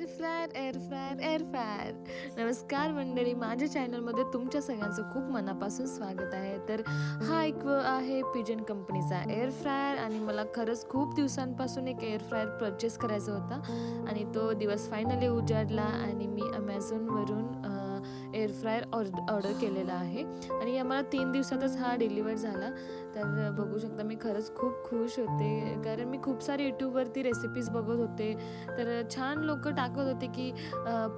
Air fryer air fryer नमस्कार मंडळी माझ्या चॅनलमध्ये तुमच्या सगळ्यांचं खूप मनापासून स्वागत आहे. तर हा एक आहे पिजन कंपनीचा एअर फ्रायर आणि मला खरंच खूप दिवसांपासून एक एअर फ्रायर परचेस करायचा होता आणि तो दिवस फायनली उजाडला आणि मी अमेझॉनवरून एअर फ्रायर ऑर्डर केलेला आहे. आणि आम्हाला तीन दिवसातच हा डिलिव्हर झाला. तर बघू शकता मी खरंच खूप खुश होते. कारण मी खूप सारे यूट्यूबवरती रेसिपीज बघत होते. तर छान लोक टाकत होते की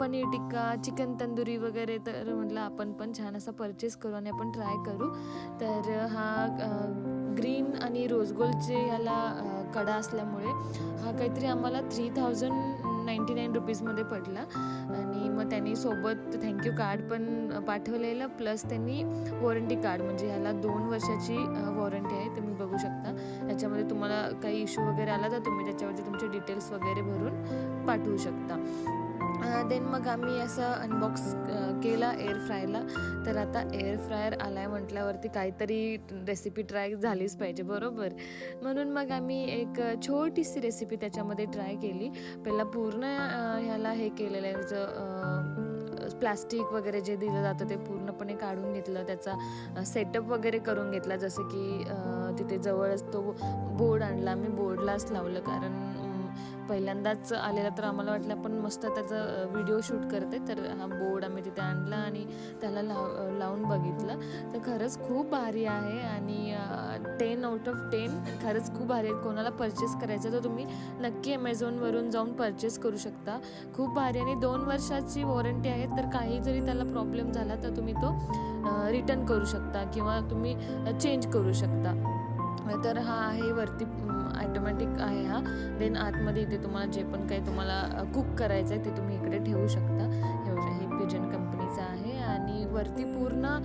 पनीर टिक्का चिकन तंदुरी वगैरे. तर म्हटलं आपण पण छान असा परचेस करू आणि आपण ट्राय करू. तर हा ग्रीन आणि रोज ह्याला याला कडा असल्यामुळे हा काहीतरी आम्हाला थ्री थाउजंड नाईंटी नाईन रुपीजमध्ये पडला. आणि मग त्यांनी सोबत थँक्यू कार्ड पण पाठवलेलं प्लस त्यांनी वॉरंटी कार्ड म्हणजे ह्याला दोन वर्षाची वॉरंटी आहे तुम्ही बघू शकता. याच्यामध्ये तुम्हाला काही इश्यू वगैरे आला तर तुम्ही त्याच्यावरती तुमचे डिटेल्स वगैरे भरून पाठवू शकता. देन मग आम्ही असं अनबॉक्स केला एअर फ्रायला तर आता एअर फ्रायर आहे म्हटल्यावरती काहीतरी रेसिपी ट्राय झालीच पाहिजे बरोबर? म्हणून मग आम्ही एक छोटीशी रेसिपी त्याच्यामध्ये ट्राय केली. पहिला पूर्ण ह्याला हे केलेलं आहे जर प्लास्टिक वगैरे जे दिलं जातं ते पूर्णपणे काढून घेतलं. त्याचा सेटअप वगैरे करून घेतला. जसं की तिथे जवळच तो बोर्ड आणला. मी बोर्डलाच लावलं कारण पहिल्यांदाच आलेला तर आम्हाला वाटलं आपण मस्त त्याचा व्हिडिओ शूट करते. तर हा बोर्ड आम्ही तिथे आणला आणि त्याला लाव लावून बघितलं. तर खरंच खूप भारी आहे आणि टेन आउट ऑफ टेन खरंच खूप भारी आहे. कोणाला परचेस करायचं तर तुम्ही नक्की ॲमेझॉनवरून जाऊन परचेस करू शकता. खूप भारी आणि दोन वर्षाची वॉरंटी आहे. तर काही जरी त्याला प्रॉब्लेम झाला तर तुम्ही तो रिटर्न करू शकता किंवा तुम्ही चेंज करू शकता. तर हा आहे वरती ॲटोमॅटिक आहे हा. देन आतमध्ये इथे तुम्हाला जे पण काही तुम्हाला कुक करायचं आहे ते तुम्ही इकडे ठेवू शकता. हे हे पिजन कंपनीचं आहे आणि वरती पूर्ण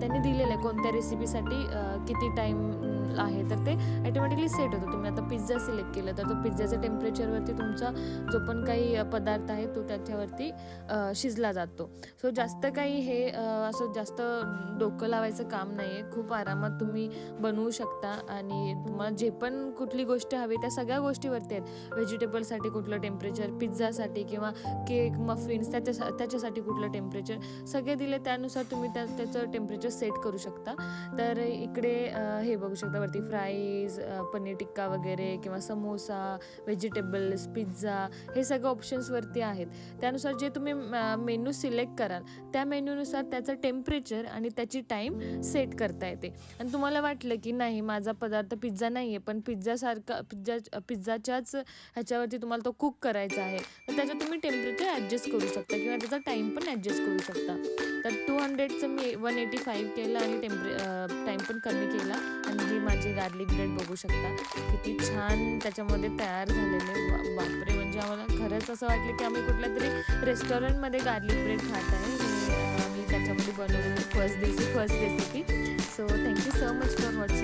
त्यांनी दिलेलं आहे कोणत्या रेसिपीसाठी किती टाईम आहे तर ते ॲटोमॅटिकली सेट होतं. तुम्ही आता पिझ्झा सिलेक्ट केलं तर तो पिझ्झाच्या टेम्परेचरवरती तुमचा जो पण काही पदार्थ आहे तो त्याच्यावरती शिजला जातो. सो जास्त काही हे असं जास्त डोकं लावायचं काम नाही आहे खूप आरामात तुम्ही बनवू शकता. आणि तुम्हाला जे पण कुठली गोष्ट हवी त्या सगळ्या गोष्टीवरती आहेत. व्हेजिटेबलसाठी कुठलं टेम्परेचर पिझ्झासाठी किंवा केक मफिन्स त्याच्या त्याच्यासाठी कुठलं टेम्परेचर सगळे दिले त्यानुसार तुम्ही त्या त्याचं टेम्परेचर सेट करू शकता. तर इकडे हे बघू शकता वरती फ्राईज पनीर टिक्का वगैरे किंवा समोसा व्हेजिटेबल्स पिझ्झा हे सगळं ऑप्शन्सवरती आहेत. त्यानुसार जे तुम्ही मेनू सिलेक्ट कराल त्या मेन्यूनुसार त्याचं टेम्परेचर आणि त्याची टाईम सेट करता येते. आणि तुम्हाला वाटलं की नाही माझा पदार्थ पिझ्झा नाही आहे पण पिझ्झासारखा पिझ्झा पिझ्झाच्याच ह्याच्यावरती तुम्हाला तो कुक करायचा आहे. तर त्याच्यात तुम्ही टेम्परेचर ॲडजस्ट करू शकता किंवा त्याचा टाईम पण ॲडजस्ट करू शकता. तर टू हंड्रेडचं मी वन एटी फाईव्ह केलं आणि टेम्परे टाईम पण कमी केला. आणि हे माझे गार्लिक ब्रेड बघू शकता. किती छान त्याच्यामध्ये तयार झालेले. बा- बापरे म्हणजे आम्हाला खरंच असं वाटलं की आम्ही कुठल्या तरी रेस्टॉरंटमध्ये गार्लिक ब्रेड खात आहे. आम्ही त्याच्यामध्ये बनवलेली फर्स्ट दिवशी first recipe so thank you so much for watching